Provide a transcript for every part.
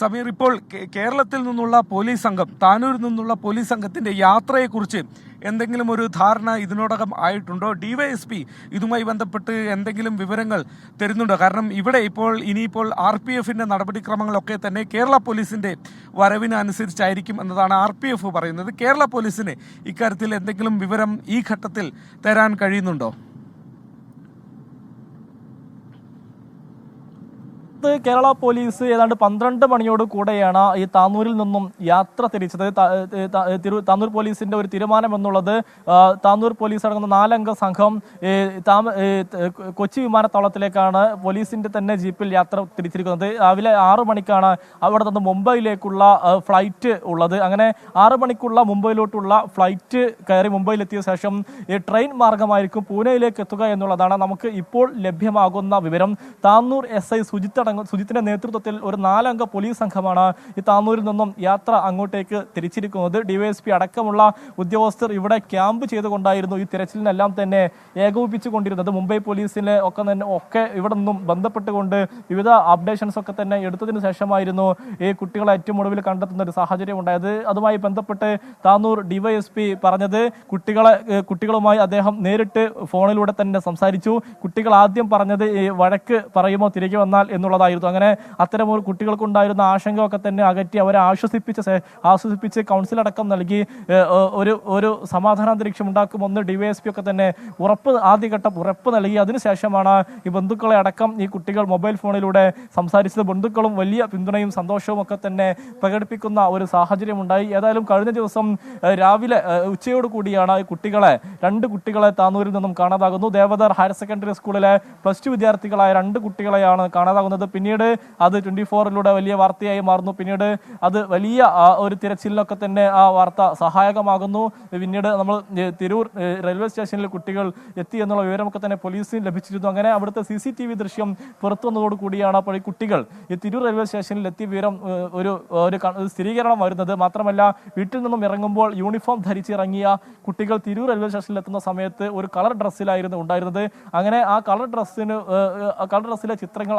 സമീർ ഇപ്പോൾ കേരളത്തിൽ നിന്നുള്ള പോലീസ് സംഘം താനൂരിൽ നിന്നുള്ള പോലീസ് സംഘത്തിന്റെ യാത്രയെക്കുറിച്ച് എന്തെങ്കിലും ഒരു ധാരണ ഇതിനോടകം ആയിട്ടുണ്ടോ? ഡിവൈഎസ്പി ഇതുമായി ബന്ധപ്പെട്ട് എന്തെങ്കിലും വിവരങ്ങൾ തരുന്നുണ്ടോ? കാരണം ഇവിടെ ഇപ്പോൾ ഇനിയിപ്പോൾ ആർ പി എഫിന്റെ നടപടിക്രമങ്ങളൊക്കെ തന്നെ കേരള പോലീസിന്റെ വരവിനനുസരിച്ചായിരിക്കും എന്നതാണ് ആർ പി എഫ് പറയുന്നത്. കേരള പോലീസിന് ഇക്കാര്യത്തിൽ എന്തെങ്കിലും വിവരം ഈ ഘട്ടത്തിൽ തരാൻ കഴിയുന്നുണ്ടോ? ഇത് കേരള പോലീസ് ഏതാണ്ട് പന്ത്രണ്ട് മണിയോട് കൂടെയാണ് ഈ താന്നൂരിൽ നിന്നും യാത്ര തിരിച്ചത്. ത- ഏ, ത- ഏ, തിരു- താനൂർ പോലീസിന്റെ ഒരു തീരുമാനം എന്നുള്ളത് താന്നൂർ പോലീസ് അടങ്ങുന്ന നാലംഗ സംഘം കൊച്ചി വിമാനത്താവളത്തിലേക്കാണ് പോലീസിന്റെ തന്നെ ജീപ്പിൽ യാത്ര തിരിച്ചിരിക്കുന്നത്. രാവിലെ ആറു മണിക്കാണ് അവിടെ നിന്ന് മുംബൈയിലേക്കുള്ള ഫ്ലൈറ്റ് ഉള്ളത്. അങ്ങനെ ആറു മണിക്കുള്ള മുംബൈയിലോട്ടുള്ള ഫ്ലൈറ്റ് കയറി മുംബൈയിലെത്തിയ ശേഷം ട്രെയിൻ മാർഗമായിരിക്കും പൂനെയിലേക്ക് എത്തുക എന്നുള്ളതാണ് നമുക്ക് ഇപ്പോൾ ലഭ്യമാകുന്ന വിവരം. താന്നൂർ എസ് ഐ സുജിത്ത് അടങ്ങ സുജിത്തിന്റെ നേതൃത്വത്തിൽ ഒരു നാലംഗ പോലീസ് സംഘമാണ് ഈ താന്നൂരിൽ നിന്നും യാത്ര അങ്ങോട്ടേക്ക് തിരിച്ചിരിക്കുന്നത്. ഡിവൈഎസ്പി അടക്കമുള്ള ഉദ്യോഗസ്ഥർ ഇവിടെ ക്യാമ്പ് ചെയ്തുകൊണ്ടായിരുന്നു ഈ തിരച്ചിലിനെല്ലാം തന്നെ ഏകോപിപ്പിച്ചുകൊണ്ടിരുന്നത്. മുംബൈ പോലീസിലെ ഒക്കെ തന്നെ ഒക്കെ ഇവിടെ നിന്നും ബന്ധപ്പെട്ടുകൊണ്ട് വിവിധ അപ്ഡേഷൻസ് ഒക്കെ തന്നെ എടുത്തതിന് ശേഷമായിരുന്നു ഈ കുട്ടികളെ ഏറ്റവും ഒടുവിൽ കണ്ടെത്തുന്ന ഒരു സാഹചര്യം ഉണ്ടായത്. അതുമായി ബന്ധപ്പെട്ട് താന്നൂർ ഡിവൈഎസ്പി പറഞ്ഞത് കുട്ടികളെ കുട്ടികളുമായി അദ്ദേഹം നേരിട്ട് ഫോണിലൂടെ തന്നെ സംസാരിച്ചു. കുട്ടികൾ ആദ്യം പറഞ്ഞത് ഈ വഴക്ക് പറയുമോ തിരികെ വന്നാൽ എന്നുള്ളതായിരുന്നു അങ്ങനെ അത്തരം ഒരു കുട്ടികൾക്കുണ്ടായിരുന്ന ആശങ്കയൊക്കെ തന്നെ അകറ്റി അവരെ ആശ്വസിപ്പിച്ച് ആശ്വസിപ്പിച്ച് കൗൺസിൽ അടക്കം നൽകി ഒരു ഒരു ഒരു സമാധാനാന്തരീക്ഷം ഉണ്ടാക്കുമെന്ന് ഡിവൈഎസ്പി ഒക്കെ തന്നെ ഉറപ്പ് ആദ്യഘട്ടം ഉറപ്പ് നൽകി. അതിനുശേഷമാണ് ഈ ബന്ധുക്കളെ അടക്കം ഈ കുട്ടികൾ മൊബൈൽ ഫോണിലൂടെ സംസാരിച്ചത്. ബന്ധുക്കളും വലിയ പിന്തുണയും സന്തോഷവും ഒക്കെ തന്നെ പ്രകടിപ്പിക്കുന്ന ഒരു സാഹചര്യം ഉണ്ടായി ഏതായാലും കഴിഞ്ഞ ദിവസം രാവിലെ ഉച്ചയോട് കൂടിയാണ് ഈ കുട്ടികളെ രണ്ട് കുട്ടികളെ താനൂരിൽ നിന്നും കാണാതാകുന്നു. ദേവദാർ ഹയർ സെക്കൻഡറി സ്കൂളിലെ പ്ലസ് ടു വിദ്യാർത്ഥികളായ രണ്ട് കുട്ടികളെയാണ് കാണാതാകുന്നത്. പിന്നീട് അത് ട്വന്റി ഫോറിലൂടെ വലിയ വാർത്തയായി മാറുന്നു. പിന്നീട് അത് വലിയ ഒരു തിരച്ചിലിനൊക്കെ തന്നെ ആ വാർത്ത സഹായകമാകുന്നു. പിന്നീട് നമ്മൾ തിരൂർ റെയിൽവേ സ്റ്റേഷനിൽ കുട്ടികൾ എത്തി എന്നുള്ള വിവരമൊക്കെ തന്നെ പോലീസിന് ലഭിച്ചിരുന്നു. അങ്ങനെ അവിടുത്തെ സി സി ടി വി ദൃശ്യം പുറത്തു വന്നതോടുകൂടിയാണ് അപ്പോൾ ഈ കുട്ടികൾ ഈ തിരൂർ റെയിൽവേ സ്റ്റേഷനിൽ എത്തിയ വിവരം ഒരു ഒരു സ്ഥിരീകരണം വരുന്നത് മാത്രമല്ല വീട്ടിൽ നിന്നും ഇറങ്ങുമ്പോൾ യൂണിഫോം ധരിച്ചിറങ്ങിയ കുട്ടികൾ തിരൂർ റെയിൽവേ സ്റ്റേഷനിൽ എത്തുന്ന സമയത്ത് ഒരു കളർ ഡ്രസ്സിലായിരുന്നു ഉണ്ടായിരുന്നത്. അങ്ങനെ ആ കളർ ഡ്രസ്സിന് കളർ ഡ്രസ്സിലെ ചിത്രങ്ങൾ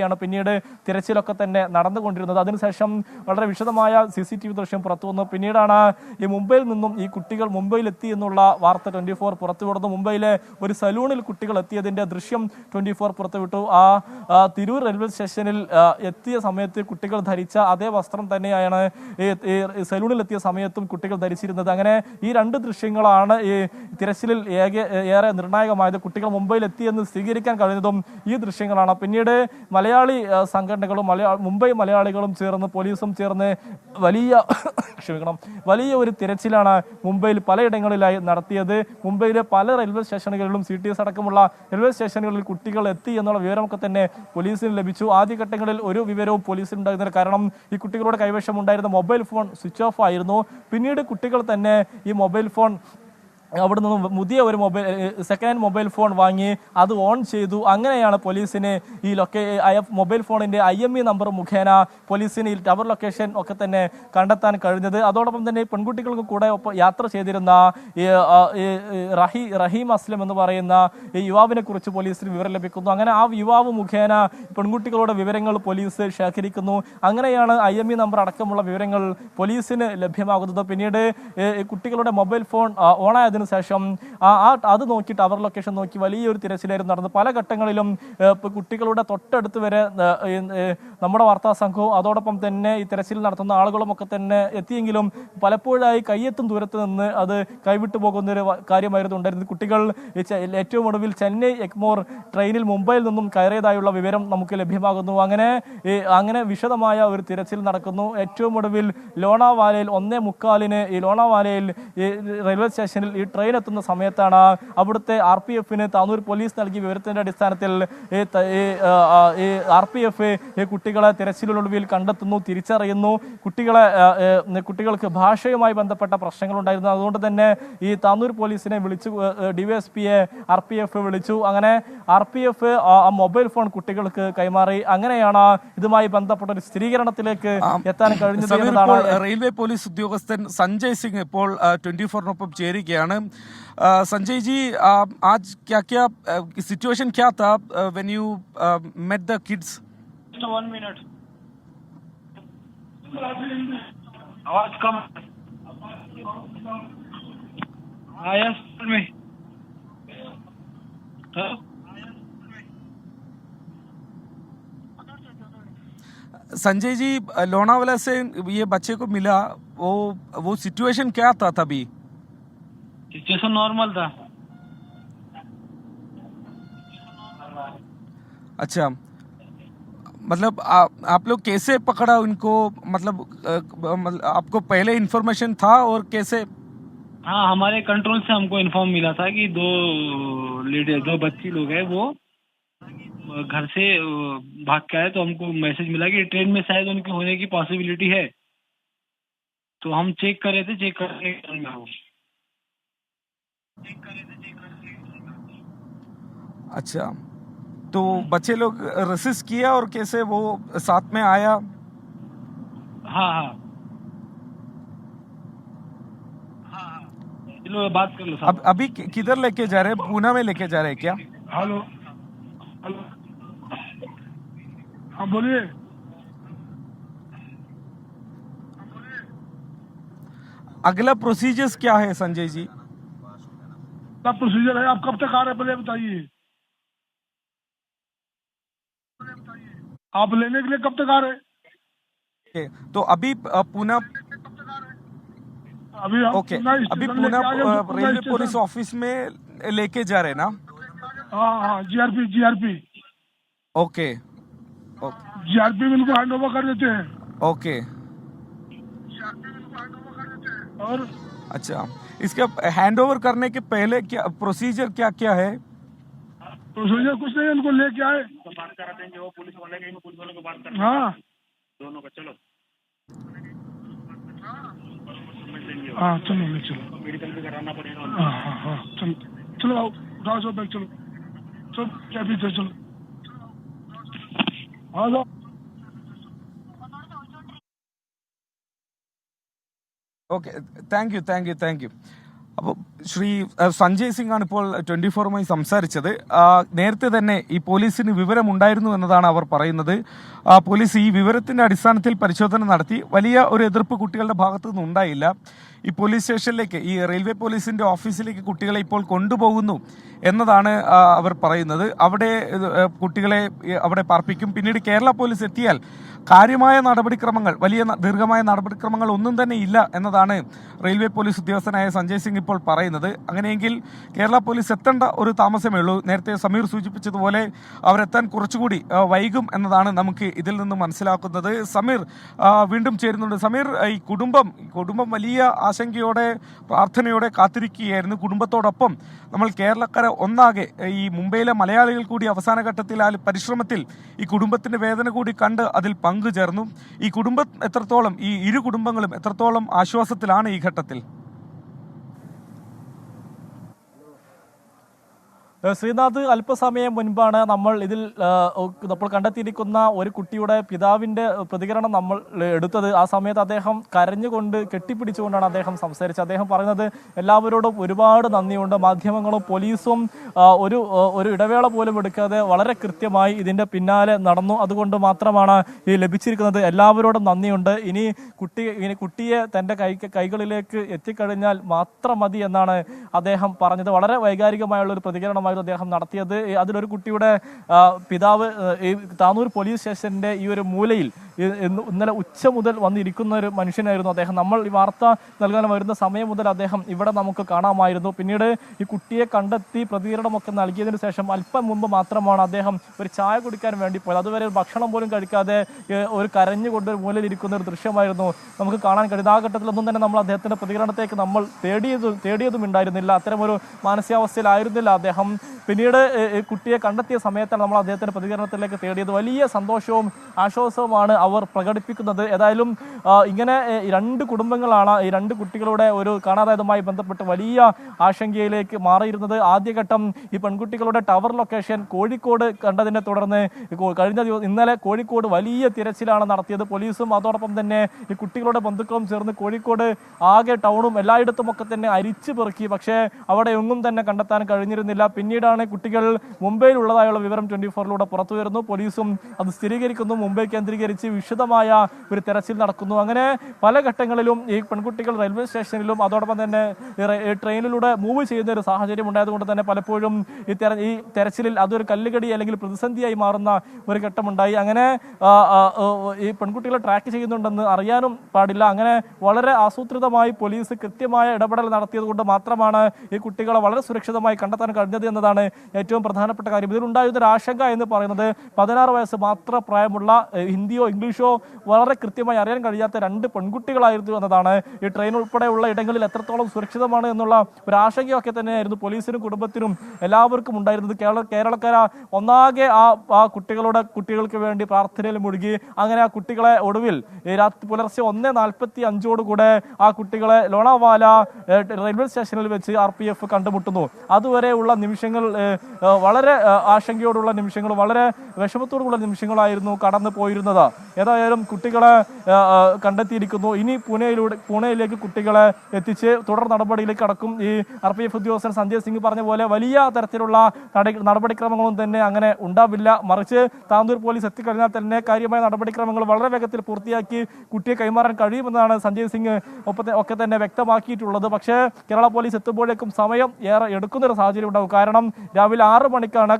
ആസ്പദമാക്കിയാണ് പിന്നീട് തിരച്ചിലൊക്കെ തന്നെ നടന്നുകൊണ്ടിരുന്നത്. അതിനുശേഷം വളരെ വിശദമായ സി സി ടി വി ദൃശ്യം പുറത്തു വന്നു. പിന്നീടാണ് ഈ മുംബൈയിൽ നിന്നും ഈ കുട്ടികൾ മുംബൈയിൽ എത്തി എന്നുള്ള വാർത്ത ട്വന്റി ഫോർ പുറത്തുവിടുന്നു മുംബൈയിലെ ഒരു സലൂണിൽ കുട്ടികൾ എത്തിയതിന്റെ ദൃശ്യം ട്വന്റി ഫോർ പുറത്തുവിട്ടു ആ തിരൂർ റെയിൽവേ സ്റ്റേഷനിൽ എത്തിയ സമയത്ത് കുട്ടികൾ ധരിച്ച അതേ വസ്ത്രം തന്നെയാണ് ഈ സലൂണിൽ എത്തിയ സമയത്തും കുട്ടികൾ ധരിച്ചിരുന്നത്. അങ്ങനെ ഈ രണ്ട് ദൃശ്യങ്ങളാണ് ഈ തിരച്ചിലിൽ ഏറെ നിർണായകമായത്. കുട്ടികൾ മുംബൈയിൽ എത്തിയെന്ന് സ്ഥിരീകരിക്കാൻ കഴിഞ്ഞതും ഈ ദൃശ്യങ്ങളാണ്. പിന്നീട് മലയാളി ആ, സംഘടനകളും മലയാ മുംബൈ മലയാളികളും ചേർന്ന് പോലീസും ചേർന്ന് വലിയ ക്ഷമിക്കണം വലിയ ഒരു തിരച്ചിലാണ് മുംബൈയിൽ പലയിടങ്ങളിലായി നടത്തിയത്. മുംബൈയിലെ പല റെയിൽവേ സ്റ്റേഷനുകളിലും സി ടി എസ് അടക്കമുള്ള റെയിൽവേ സ്റ്റേഷനുകളിൽ കുട്ടികൾ എത്തി എന്നുള്ള വിവരമൊക്കെ തന്നെ പോലീസിന് ലഭിച്ചു. ആദ്യഘട്ടങ്ങളിൽ ഒരു വിവരവും പോലീസിന് ഉണ്ടായിരുന്നില്ല കാരണം ഈ കുട്ടികളുടെ കൈവശം ഉണ്ടായിരുന്ന മൊബൈൽ ഫോൺ സ്വിച്ച് ഓഫ് ആയിരുന്നു. പിന്നീട് കുട്ടികൾ തന്നെ ഈ മൊബൈൽ ഫോൺ അവിടെ നിന്ന് പുതിയ ഒരു mobile second hand mobile phone വാങ്ങി അത് ഓൺ ചെയ്തു. അങ്ങനെയാണ് പോലീസിന് ഈ ലൊക്കേ മൊബൈൽ ഫോണിന്റെ ഐ എം ഇ നമ്പർ മുഖേന പോലീസിന് ഈ ടവർ ലൊക്കേഷൻ ഒക്കെ തന്നെ കണ്ടെത്താൻ കഴിഞ്ഞത്. അതോടൊപ്പം തന്നെ പെൺകുട്ടികൾക്ക് കൂടെ യാത്ര ചെയ്തിരുന്ന റഹി റഹീം അസ്ലം എന്ന് പറയുന്ന ഈ യുവാവിനെ കുറിച്ച് പോലീസിന് വിവരം ലഭിക്കുന്നു. അങ്ങനെ ആ യുവാവ് മുഖേന പെൺകുട്ടികളുടെ വിവരങ്ങൾ പോലീസ് ശേഖരിക്കുന്നു. അങ്ങനെയാണ് ഐ എം ഇ നമ്പർ അടക്കമുള്ള വിവരങ്ങൾ പോലീസിന് ലഭ്യമാകുന്നത്. പിന്നീട് കുട്ടികളുടെ മൊബൈൽ ഫോൺ ആ, ഓണായതിനു ശേഷം ആ അത് നോക്കി ടവർ ലൊക്കേഷൻ നോക്കി വലിയൊരു തിരച്ചിലായിരുന്നു നടന്നത്. പല ഘട്ടങ്ങളിലും കുട്ടികളുടെ തൊട്ടടുത്ത് വരെ നമ്മുടെ വാർത്താ സംഘവും അതോടൊപ്പം തന്നെ ഈ തിരച്ചിൽ നടത്തുന്ന ആളുകളുമൊക്കെ തന്നെ എത്തിയെങ്കിലും പലപ്പോഴായി കയ്യെത്തും ദൂരത്ത് നിന്ന് അത് കൈവിട്ടു പോകുന്ന ഒരു കാര്യമായിരുന്നു ഉണ്ടായിരുന്നത്. കുട്ടികൾ ഏറ്റവും ഒടുവിൽ ചെന്നൈ എക്മോർ ട്രെയിനിൽ മുംബൈയിൽ നിന്നും കയറിയതായുള്ള വിവരം നമുക്ക് ലഭ്യമാകുന്നു. അങ്ങനെ അങ്ങനെ വിശദമായ ഒരു തിരച്ചിൽ നടക്കുന്നു. ഏറ്റവും ഒടുവിൽ ലോണാവാലയിൽ ഒന്നേ മുക്കാലിന് ഈ ലോണാവാലയിൽ റെയിൽവേ സ്റ്റേഷനിൽ ഈ ട്രെയിൻ എത്തുന്ന സമയത്താണ് അവിടുത്തെ ആർ പി എഫിന് താനൂർ പോലീസ് നൽകിയ വിവരത്തിന്റെ അടിസ്ഥാനത്തിൽ ഈ ആർ പി എഫ് ഈ കുട്ടികളെ തിരച്ചിലൊടുവിൽ കണ്ടെത്തുന്നു തിരിച്ചറിയുന്നു. കുട്ടികളെ കുട്ടികൾക്ക് ഭാഷയുമായി ബന്ധപ്പെട്ട പ്രശ്നങ്ങളുണ്ടായിരുന്നു. അതുകൊണ്ട് തന്നെ ഈ താനൂർ പോലീസിനെ വിളിച്ചു ഡിവൈഎസ്പിയെ ആർ പി എഫ് വിളിച്ചു. അങ്ങനെ ആർ പി എഫ് ആ മൊബൈൽ ഫോൺ കുട്ടികൾക്ക് കൈമാറി. അങ്ങനെയാണ് ഇതുമായി ബന്ധപ്പെട്ട ഒരു സ്ഥിരീകരണത്തിലേക്ക് എത്താൻ കഴിഞ്ഞത് റെയിൽവേ പോലീസ് ഉദ്യോഗസ്ഥൻ സഞ്ജയ് സിംഗ് ഇപ്പോൾ ട്വന്റി ഫോറിനൊപ്പം ചേരുകയാണ്. संजय जी आ, आज क्या क्या सिचुएशन क्या था when you met the kids one minute आवाज़ कम संजय जी लोनावाला से ये बच्चे को मिला वो वो सिचुएशन क्या था तभी? सिचुएशन नॉर्मल था। अच्छा मतलब आ, आप लोग कैसे पकड़ा उनको? मतलब मतलब आपको पहले इन्फॉर्मेशन था और कैसे? हाँ हमारे कंट्रोल से हमको इन्फॉर्म मिला था कि दो लेडी दो बच्ची लोग हैं वो घर से भाग के आए तो हमको मैसेज मिला कि ट्रेन में शायद उनके होने की पॉसिबिलिटी है। तो हम चेक कर रहे थे चेक करने के अच्छा तो बच्चे लोग रेसिस्ट किया और कैसे वो साथ में आया? हाँ हाँ। हाँ बात कर लो अब अभी किधर लेके जा रहे हैं? पूना में लेके जा रहे हैं क्या? हेलो। हेलो। हाँ बोलिए। अगला प्रोसीजर्स क्या है संजय जी? क्या प्रोसीजर है। आप कब तक आ रहे पहले बताइए। आप लेने के लिए कब तक आ रहे तो अभी पूना अभी ओके अभी पूना रेलवे पुलिस ऑफ़िस में लेके जा रहे हैं ना? हाँ हाँ GRP GRP okay okay. GRP में इनको हैंड ओवर कर देते हैं। ओके। और अच्छा इसके हैंड ओवर करने के पहले क्या प्रोसीजर क्या क्या है? प्रोसीजर कुछ नहीं उनको लेके आए। हाँ। हाँ। चलो। ले चलो मेडिकल भी कराना पड़ेगा। हाँ हाँ हाँ चलो। चलो आओ उठाओ सो बैग चलो। चलो क्या पीछे चलो। हाँ लो okay thank you thank you thank you അപ്പോൾ ശ്രീ സഞ്ജയ് സിംഗ് ആണ് ഇപ്പോൾ ട്വന്റി ഫോറുമായി സംസാരിച്ചത് നേരത്തെ തന്നെ ഈ പോലീസിന് വിവരമുണ്ടായിരുന്നു എന്നതാണ് അവർ പറയുന്നത്. പോലീസ് ഈ വിവരത്തിന്റെ അടിസ്ഥാനത്തിൽ പരിശോധന നടത്തി. വലിയ ഒരു എതിർപ്പ് കുട്ടികളുടെ ഭാഗത്തു നിന്ന് ഉണ്ടായില്ല. ഈ പോലീസ് സ്റ്റേഷനിലേക്ക് ഈ റെയിൽവേ പോലീസിന്റെ ഓഫീസിലേക്ക് കുട്ടികളെ ഇപ്പോൾ കൊണ്ടുപോകുന്നു എന്നതാണ് അവർ പറയുന്നത്. അവിടെ കുട്ടികളെ അവിടെ പാർപ്പിക്കും. പിന്നീട് കേരള പോലീസ് എത്തിയാൽ കാര്യമായ നടപടിക്രമങ്ങൾ വലിയ ദീർഘമായ നടപടിക്രമങ്ങൾ ഒന്നും തന്നെ ഇല്ല എന്നതാണ് റെയിൽവേ പോലീസ് ഉദ്യോഗസ്ഥനായ സഞ്ജയ് സിംഗ് ഇപ്പോൾ പറയുന്നത്. അങ്ങനെയെങ്കിൽ കേരള പോലീസ് എത്തേണ്ട ഒരു താമസമേ ഉള്ളൂ. നേരത്തെ സമീർ സൂചിപ്പിച്ചതുപോലെ അവരെത്താൻ കുറച്ചുകൂടി വൈകും എന്നതാണ് നമുക്ക് ഇതിൽ നിന്ന് മനസ്സിലാക്കുന്നത്. സമീർ വീണ്ടും ചേരുന്നുണ്ട്. സമീർ ഈ കുടുംബം കുടുംബം വലിയ ആശങ്കയോടെ പ്രാർത്ഥനയോടെ കാത്തിരിക്കുകയായിരുന്നു. കുടുംബത്തോടൊപ്പം നമ്മൾ കേരളക്കര ഒന്നാകെ ഈ മുംബൈയിലെ മലയാളികൾ കൂടി അവസാന ഘട്ടത്തിൽ ആ പരിശ്രമത്തിൽ ഈ കുടുംബത്തിന്റെ വേദന കൂടി കണ്ട് അതിൽ പങ്കുചേർന്നു. ഈ കുടുംബം എത്രത്തോളം ഈ ഇരു കുടുംബങ്ങളും എത്രത്തോളം ആശ്വാസത്തിലാണ് ഈ ഘട്ടത്തിൽ? ശ്രീനാഥ് അല്പസമയം മുൻപാണ് നമ്മൾ ഇതിൽ നമ്മൾ കണ്ടെത്തിയിരിക്കുന്ന ഒരു കുട്ടിയുടെ പിതാവിന്റെ പ്രതികരണം നമ്മൾ എടുത്തത്. ആ സമയത്ത് അദ്ദേഹം കരഞ്ഞുകൊണ്ട് കെട്ടിപ്പിടിച്ചുകൊണ്ടാണ് അദ്ദേഹം സംസാരിച്ചത്. അദ്ദേഹം പറയുന്നത് എല്ലാവരോടും ഒരുപാട് നന്ദിയുണ്ട്. മാധ്യമങ്ങളും പോലീസും ഒരു ഒരു ഇടവേള പോലും എടുക്കാതെ വളരെ കൃത്യമായി ഇതിന്റെ പിന്നാലെ നടന്നു. അതുകൊണ്ട് മാത്രമാണ് ഈ ലഭിച്ചിരിക്കുന്നത്. എല്ലാവരോടും നന്ദിയുണ്ട്. ഇനി കുട്ടി ഇനി കുട്ടിയെ തന്റെ കൈ കൈകളിലേക്ക് എത്തിക്കഴിഞ്ഞാൽ മാത്രം മതി എന്നാണ് അദ്ദേഹം പറഞ്ഞത്. വളരെ വൈകാരികമായുള്ള ഒരു പ്രതികരണമായിരുന്നു അദ്ദേഹം നടത്തിയത്. അതിലൊരു കുട്ടിയുടെ പിതാവ് ഈ താനൂർ പോലീസ് സ്റ്റേഷന്റെ ഈ ഒരു മൂലയിൽ ഇന്നലെ ഉച്ച മുതൽ വന്നിരിക്കുന്ന ഒരു മനുഷ്യനായിരുന്നു അദ്ദേഹം. നമ്മൾ ഈ വാർത്ത നൽകാൻ വരുന്ന സമയം മുതൽ അദ്ദേഹം ഇവിടെ നമുക്ക് കാണാമായിരുന്നു. പിന്നീട് ഈ കുട്ടിയെ കണ്ടെത്തി പ്രതികരണമൊക്കെ നൽകിയതിന് ശേഷം അല്പം മുമ്പ് മാത്രമാണ് അദ്ദേഹം ഒരു ചായ കുടിക്കാൻ വേണ്ടി പോയത്. അതുവരെ ഭക്ഷണം പോലും കഴിക്കാതെ ഒരു കരഞ്ഞുകൊണ്ട് ഒരു മൂലയിൽ ഇരിക്കുന്ന ഒരു ദൃശ്യമായിരുന്നു നമുക്ക് കാണാൻ കഴിയുന്നത്. ആ ഘട്ടത്തിലൊന്നും തന്നെ നമ്മൾ അദ്ദേഹത്തിന്റെ പ്രതികരണത്തേക്ക് നമ്മൾ തേടിയതും തേടിയതും ഉണ്ടായിരുന്നില്ല. അത്തരമൊരു മാനസികാവസ്ഥയിലായിരുന്നില്ല അദ്ദേഹം. പിന്നീട് കുട്ടിയെ കണ്ടെത്തിയ സമയത്താണ് നമ്മൾ അദ്ദേഹത്തിന്റെ പ്രതികരണത്തിലേക്ക് തേടിയത്. വലിയ സന്തോഷവും ആശ്വാസവുമാണ് അവർ പ്രകടിപ്പിക്കുന്നത്. ഏതായാലും ഇങ്ങനെ രണ്ട് കുടുംബങ്ങളാണ് ഈ രണ്ട് കുട്ടികളുടെ ഒരു കാണാതായതുമായി ബന്ധപ്പെട്ട് വലിയ ആശങ്കയിലേക്ക് മാറിയിരുന്നത്. ആദ്യഘട്ടം ഈ പെൺകുട്ടികളുടെ ടവർ ലൊക്കേഷൻ കോഴിക്കോട് കണ്ടതിനെ തുടർന്ന് കഴിഞ്ഞ ദിവസം ഇന്നലെ കോഴിക്കോട് വലിയ തിരച്ചിലാണ് നടത്തിയത്. പോലീസും അതോടൊപ്പം തന്നെ ഈ കുട്ടികളുടെ ബന്ധുക്കളും ചേർന്ന് കോഴിക്കോട് ആകെ ടൗണും എല്ലായിടത്തും ഒക്കെ തന്നെ അരിച്ചു പെറുക്കി. പക്ഷേ അവിടെ ഒന്നും തന്നെ കണ്ടെത്താൻ കഴിഞ്ഞിരുന്നില്ല. പിന്നീട് പിന്നീടാണ് കുട്ടികൾ മുംബൈയിലുള്ളതായുള്ള വിവരം ട്വന്റി ഫോറിലൂടെ പുറത്തു വരുന്നു പോലീസും അത് സ്ഥിരീകരിക്കുന്നു. മുംബൈ കേന്ദ്രീകരിച്ച് വിശദമായ ഒരു തെരച്ചിൽ നടക്കുന്നു. അങ്ങനെ പല ഘട്ടങ്ങളിലും ഈ പെൺകുട്ടികൾ റെയിൽവേ സ്റ്റേഷനിലും അതോടൊപ്പം തന്നെ ട്രെയിനിലൂടെ മൂവ് ചെയ്യുന്ന ഒരു സാഹചര്യം ഉണ്ടായതുകൊണ്ട് തന്നെ പലപ്പോഴും ഈ തെര ഈ തെരച്ചിലിൽ അതൊരു കല്ലുകടി അല്ലെങ്കിൽ പ്രതിസന്ധിയായി മാറുന്ന ഒരു ഘട്ടമുണ്ടായി. അങ്ങനെ ഈ പെൺകുട്ടികളെ ട്രാക്ക് ചെയ്യുന്നുണ്ടെന്ന് അറിയാനും പാടില്ല. അങ്ങനെ വളരെ ആസൂത്രിതമായി പോലീസ് കൃത്യമായ ഇടപെടൽ നടത്തിയത് കൊണ്ട് മാത്രമാണ് ഈ കുട്ടികളെ വളരെ സുരക്ഷിതമായി കണ്ടെത്താൻ കഴിഞ്ഞത് എന്നതാണ് ഏറ്റവും പ്രധാനപ്പെട്ട കാര്യം. ഇതിലുണ്ടായിരുന്ന ഒരു ആശങ്ക എന്ന് പറയുന്നത് പതിനാറ് വയസ്സ് മാത്രം പ്രായമുള്ള ഹിന്ദിയോ ഇംഗ്ലീഷോ വളരെ കൃത്യമായി അറിയാൻ കഴിയാത്ത രണ്ട് പെൺകുട്ടികളായിരുന്നു എന്നതാണ്. ഈ ട്രെയിൻ ഉൾപ്പെടെയുള്ള ഇടങ്ങളിൽ എത്രത്തോളം സുരക്ഷിതമാണ് എന്നുള്ള ഒരു ആശങ്കയൊക്കെ തന്നെയായിരുന്നു പോലീസിനും കുടുംബത്തിനും എല്ലാവർക്കും ഉണ്ടായിരുന്നത്. കേരള കേരളക്കാര ഒന്നാകെ ആ ആ കുട്ടികളുടെ കുട്ടികൾക്ക് വേണ്ടി പ്രാർത്ഥനയിൽ മുഴുകി. അങ്ങനെ ആ കുട്ടികളെ ഒടുവിൽ രാത്രി പുലർച്ചെ ഒന്ന് നാൽപ്പത്തി അഞ്ചോടുകൂടെ ആ കുട്ടികളെ ലോണാവാല റെയിൽവേ സ്റ്റേഷനിൽ വെച്ച് ആർ പി എഫ് കണ്ടുമുട്ടുന്നു. അതുവരെയുള്ള നിമിഷങ്ങൾ ഏഹ്, വളരെ ആശങ്കയോടുള്ള നിമിഷങ്ങൾ വളരെ വിഷമത്തോടുള്ള നിമിഷങ്ങളായിരുന്നു കടന്നു പോയിരുന്നത്. ഏതായാലും കുട്ടികളെ കണ്ടെത്തിയിരിക്കുന്നു. ഇനി പൂനെയിലൂടെ പൂനെയിലേക്ക് കുട്ടികളെ എത്തിച്ച് തുടർ നടപടിയിലേക്ക് കടക്കും. ഈ ആർ പി എഫ് ഉദ്യോഗസ്ഥൻ സഞ്ജയ് സിംഗ് പറഞ്ഞ പോലെ വലിയ തരത്തിലുള്ള നട- നടപടിക്രമങ്ങളൊന്നും തന്നെ അങ്ങനെ ഉണ്ടാവില്ല. മറിച്ച് താന്തൂർ പോലീസ് എത്തിക്കഴിഞ്ഞാൽ തന്നെ കാര്യമായ നടപടിക്രമങ്ങൾ വളരെ വേഗത്തിൽ പൂർത്തിയാക്കി കുട്ടിയെ കൈമാറാൻ കഴിയുമെന്നാണ് സഞ്ജയ് സിംഗ് ഒക്കെ തന്നെ വ്യക്തമാക്കിയിട്ടുള്ളത്. പക്ഷേ കേരള പോലീസ് എത്തുമ്പോഴേക്കും സമയം ഏറെ എടുക്കുന്നൊരു സാഹചര്യം ഉണ്ടാവും കാരണം രാവിലെ ആറ് മണിക്കാണ്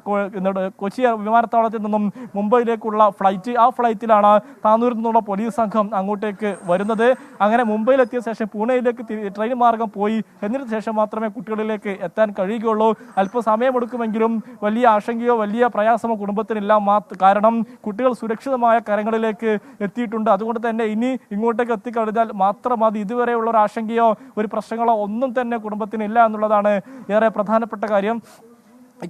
കൊച്ചി വിമാനത്താവളത്തിൽ നിന്നും മുംബൈയിലേക്കുള്ള ഫ്ലൈറ്റ് ആ ഫ്ലൈറ്റിലാണ് താനൂരിൽ നിന്നുള്ള പോലീസ് സംഘം അങ്ങോട്ടേക്ക് വരുന്നത്. അങ്ങനെ മുംബൈയിലെത്തിയ ശേഷം പൂനെയിലേക്ക് ട്രെയിൻ മാർഗം പോയി. എന്നിട്ട് ശേഷം മാത്രമേ കുട്ടികളിലേക്ക് എത്താൻ കഴിയുകയുള്ളൂ. അല്പസമയമെടുക്കുമെങ്കിലും വലിയ ആശങ്കയോ വലിയ പ്രയാസമോ കുടുംബത്തിനില്ല കാരണം കുട്ടികൾ സുരക്ഷിതമായ കരങ്ങളിലേക്ക് എത്തിയിട്ടുണ്ട്. അതുകൊണ്ട് തന്നെ ഇനി ഇങ്ങോട്ടേക്ക് എത്തിക്കഴിഞ്ഞാൽ മാത്രം അത് ഇതുവരെയുള്ള ഒരു ആശങ്കയോ ഒരു പ്രശ്നങ്ങളോ ഒന്നും തന്നെ കുടുംബത്തിനില്ല എന്നുള്ളതാണ് ഏറെ പ്രധാനപ്പെട്ട കാര്യം.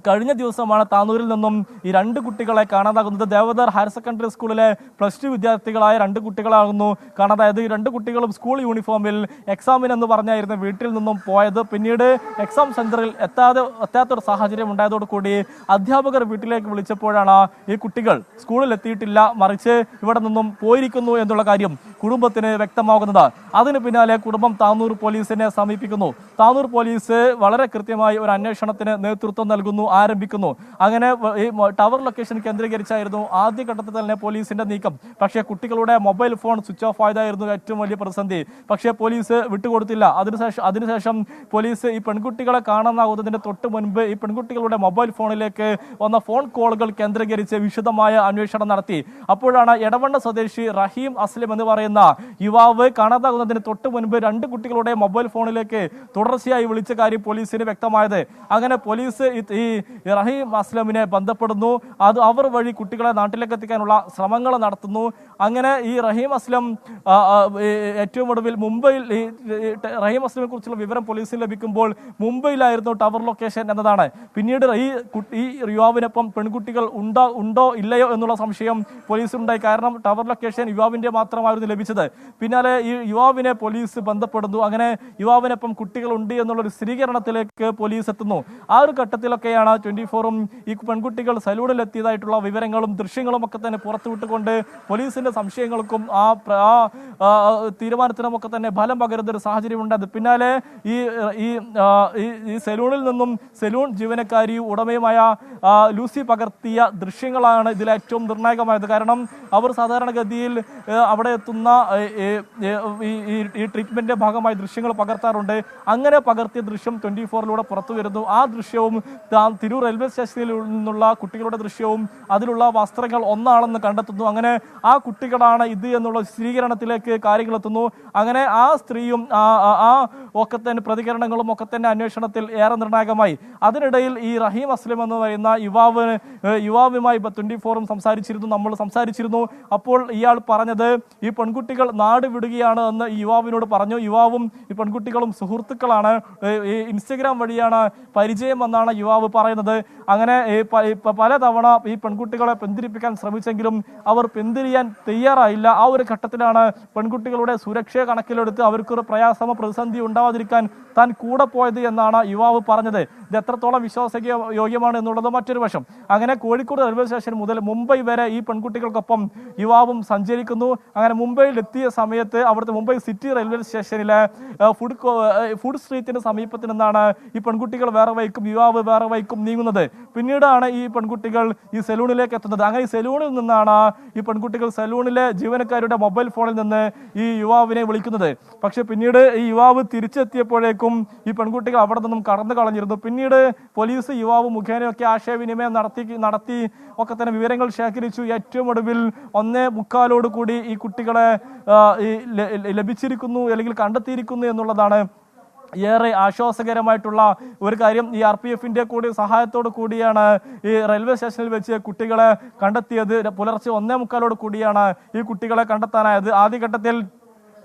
കഴിഞ്ഞ ദിവസമാണ് താനൂരിൽ നിന്നും ഈ രണ്ട് കുട്ടികളെ കാണാതാകുന്നത്. ദേവദർ ഹയർ സെക്കൻഡറി സ്കൂളിലെ പ്ലസ് ടു വിദ്യാർത്ഥികളായ രണ്ട് കുട്ടികളാകുന്നു. കാണാതായത് ഈ രണ്ട് കുട്ടികളും സ്കൂൾ യൂണിഫോമിൽ എക്സാമിന് എന്ന് പറഞ്ഞായിരുന്നു വീട്ടിൽ നിന്നും പോയത്. പിന്നീട് എക്സാം സെന്ററിൽ എത്താതെ എത്താത്തൊരു സാഹചര്യം ഉണ്ടായതോടുകൂടി അധ്യാപകർ വീട്ടിലേക്ക് വിളിച്ചപ്പോഴാണ് ഈ കുട്ടികൾ സ്കൂളിൽ എത്തിയിട്ടില്ല മറിച്ച് ഇവിടെ നിന്നും പോയിരിക്കുന്നു എന്നുള്ള കാര്യം കുടുംബത്തിന് വ്യക്തമാകുന്നത്. അതിന് പിന്നാലെ കുടുംബം താനൂർ പോലീസിനെ സമീപിക്കുന്നു. താനൂർ പോലീസ് വളരെ കൃത്യമായി ഒരു അന്വേഷണത്തിന് നേതൃത്വം നൽകുന്നു. ആരംഭിക്കുന്നു അങ്ങനെ ഈ ടവർ ലൊക്കേഷൻ കേന്ദ്രീകരിച്ചായിരുന്നു ആദ്യഘട്ടത്തിൽ തന്നെ പോലീസിന്റെ നീക്കം. പക്ഷേ കുട്ടികളുടെ മൊബൈൽ ഫോൺ സ്വിച്ച് ഓഫ് ആയതായിരുന്നു ഏറ്റവും വലിയ പ്രതിസന്ധി. പക്ഷേ പോലീസ് വിട്ടുകൊടുത്തില്ല. അതിനുശേഷം അതിനുശേഷം പോലീസ് ഈ പെൺകുട്ടികളെ കാണാനാകുന്നതിന്റെ തൊട്ട് മുൻപ് ഈ പെൺകുട്ടികളുടെ മൊബൈൽ ഫോണിലേക്ക് വന്ന ഫോൺ കോളുകൾ കേന്ദ്രീകരിച്ച് വിശദമായ അന്വേഷണം നടത്തി. അപ്പോഴാണ് എടവണ്ണ സ്വദേശി റഹീം അസ്ലിം എന്ന് പറയുന്ന യുവാവ് കാണാതാകുന്നതിന് തൊട്ട് മുൻപ് രണ്ട് കുട്ടികളുടെ മൊബൈൽ ഫോണിലേക്ക് തുടർച്ചയായി വിളിച്ച കാര്യം പോലീസിന് വ്യക്തമായത്. അങ്ങനെ പോലീസ് ഈ റഹീം അസ്ലമിനെ ബന്ധപ്പെടുന്നു. അത് അവർ വഴി കുട്ടികളെ നാട്ടിലേക്ക് എത്തിക്കാനുള്ള ശ്രമങ്ങൾ നടത്തുന്നു. അങ്ങനെ ഈ റഹീം അസ്ലം ഏറ്റവും ഒടുവിൽ മുംബൈയിൽ ഈ റഹീം അസ്ലമിനെ കുറിച്ചുള്ള വിവരം പോലീസിന് ലഭിക്കുമ്പോൾ മുംബൈയിലായിരുന്നു ടവർ ലൊക്കേഷൻ എന്നതാണ്. പിന്നീട് ഈ ഈ യുവാവിനൊപ്പം പെൺകുട്ടികൾ ഉണ്ടോ ഉണ്ടോ ഇല്ലയോ എന്നുള്ള സംശയം പോലീസിനുണ്ടായി. കാരണം ടവർ ലൊക്കേഷൻ യുവാവിന്റെ മാത്രമായിരുന്നു ലഭിച്ചത്. പിന്നാലെ ഈ യുവാവിനെ പോലീസ് ബന്ധപ്പെടുന്നു. അങ്ങനെ യുവാവിനൊപ്പം കുട്ടികളുണ്ട് എന്നുള്ള ഒരു സ്ഥിരീകരണത്തിലേക്ക് പോലീസ് എത്തുന്നു. ആ ഒരു ഘട്ടത്തിലൊക്കെയാണ് ട്വന്റി ഫോറും ഈ പെൺകുട്ടികൾ സലൂണിലെത്തിയതായിട്ടുള്ള വിവരങ്ങളും ദൃശ്യങ്ങളും ഒക്കെ തന്നെ പുറത്തുവിട്ടുകൊണ്ട് പോലീസിന്റെ സംശയങ്ങൾക്കും ആ തീരുമാനത്തിനുമൊക്കെ തന്നെ ഫലം പകരുന്ന ഒരു സാഹചര്യമുണ്ട്. അത് പിന്നാലെ ഈ ഈ സെലൂണിൽ നിന്നും സെലൂൺ ജീവനക്കാരി ഉടമയുമായ ലൂസി പകർത്തിയ ദൃശ്യങ്ങളാണ് ഇതിൽ ഏറ്റവും നിർണായകമായത്. കാരണം അവർ സാധാരണഗതിയിൽ അവിടെ എത്തുന്ന ഈ- ട്രീറ്റ്മെന്റിന്റെ ഭാഗമായി ദൃശ്യങ്ങൾ പകർത്താറുണ്ട്. അങ്ങനെ പകർത്തിയ ദൃശ്യം ട്വന്റി ഫോറിലൂടെ പുറത്തു വരുന്നു. ആ ദൃശ്യവും തിരൂർ റെയിൽവേ സ്റ്റേഷനിൽ നിന്നുള്ള കുട്ടികളുടെ ദൃശ്യവും അതിലുള്ള വസ്ത്രങ്ങൾ ഒന്നാണെന്ന് കണ്ടെത്തുന്നു. അങ്ങനെ ആ കുട്ടികളാണ് ഇത് എന്നുള്ള സ്ഥിരീകരണത്തിലേക്ക് കാര്യങ്ങൾ എത്തുന്നു. അങ്ങനെ ആ സ്ത്രീയും ആ ഒക്കെ തന്നെ പ്രതികരണങ്ങളും ഒക്കെ തന്നെ അന്വേഷണത്തിൽ ഏറെ നിർണായകമായി. അതിനിടയിൽ ഈ റഹീം അസ്ലിം എന്ന് പറയുന്ന യുവാവിന് യുവാവുമായി ട്വന്റി ഫോറും സംസാരിച്ചിരുന്നു നമ്മൾ സംസാരിച്ചിരുന്നു. അപ്പോൾ ഇയാൾ പറഞ്ഞത് ഈ പെൺകുട്ടികൾ നാട് വിടുകയാണ് എന്ന് ഈ യുവാവിനോട് പറഞ്ഞു. യുവാവും ഈ പെൺകുട്ടികളും സുഹൃത്തുക്കളാണ്. ഇൻസ്റ്റഗ്രാം വഴിയാണ് പരിചയം എന്നാണ് യുവാവ് പറയുന്നത്. അങ്ങനെ പലതവണ ഈ പെൺകുട്ടികളെ പിന്തിരിപ്പിക്കാൻ ശ്രമിച്ചെങ്കിലും അവർ പിന്തിരിയാൻ തയ്യാറായില്ല. ആ ഒരു ഘട്ടത്തിലാണ് പെൺകുട്ടികളുടെ സുരക്ഷ കണക്കിലെടുത്ത് അവർക്കൊരു പ്രയാസമോ പ്രതിസന്ധി ഉണ്ടാവാതിരിക്കാൻ താൻ കൂടെ പോയത് എന്നാണ് യുവാവ് പറഞ്ഞത്. ഇത് എത്രത്തോളം വിശ്വാസ യോഗ്യമാണ് എന്നുള്ളത് മറ്റൊരു വശം. അങ്ങനെ കോഴിക്കോട് റെയിൽവേ സ്റ്റേഷൻ മുതൽ മുംബൈ വരെ ഈ പെൺകുട്ടികൾക്കൊപ്പം യുവാവും സഞ്ചരിക്കുന്നു. അങ്ങനെ മുംബൈയിൽ എത്തിയ സമയത്ത് അവിടുത്തെ മുംബൈ സിറ്റി റെയിൽവേ സ്റ്റേഷനിലെ ഫുഡ് ഫുഡ് സ്ട്രീറ്റിന് സമീപത്തിൽ നിന്നാണ് ഈ പെൺകുട്ടികൾ വേറെ വൈക്കും യുവാവ് വേറെ വൈക്കും നീങ്ങുന്നത്. പിന്നീടാണ് ഈ പെൺകുട്ടികൾ ഈ സെലൂണിലേക്ക് എത്തുന്നത്. അങ്ങനെ ഈ സെലൂണിൽ നിന്നാണ് ഈ പെൺകുട്ടികൾ സെലൂണിലെ ജീവനക്കാരുടെ മൊബൈൽ ഫോണിൽ നിന്ന് ഈ യുവാവിനെ വിളിക്കുന്നത്. പക്ഷെ പിന്നീട് ഈ യുവാവ് തിരിച്ചെത്തിയപ്പോഴേക്കും ഈ പെൺകുട്ടികൾ അവിടെ നിന്നും കടന്നു കളഞ്ഞിരുന്നു. പിന്നീട് പോലീസ് യുവാവ് മുഖേനയൊക്കെ ആശയവിനിമയം നടത്തി നടത്തി ഒക്കെ തന്നെ വിവരങ്ങൾ ശേഖരിച്ചു. ഏറ്റവും ഒടുവിൽ ഒന്നേ മുക്കാലോട് കൂടി ഈ കുട്ടികളെ ലഭിച്ചിരിക്കുന്നു അല്ലെങ്കിൽ കണ്ടെത്തിയിരിക്കുന്നു എന്നുള്ളതാണ് ഏറെ ആശ്വാസകരമായിട്ടുള്ള ഒരു കാര്യം ഈ ആർ പി എഫിന്റെ കൂടി സഹായത്തോടു കൂടിയാണ് ഈ റെയിൽവേ സ്റ്റേഷനിൽ വെച്ച് കുട്ടികളെ കണ്ടെത്തിയത്. പുലർച്ചെ ഒന്നേ മുക്കാലോട് കൂടിയാണ് ഈ കുട്ടികളെ കണ്ടെത്താനായത്. ആദ്യഘട്ടത്തിൽ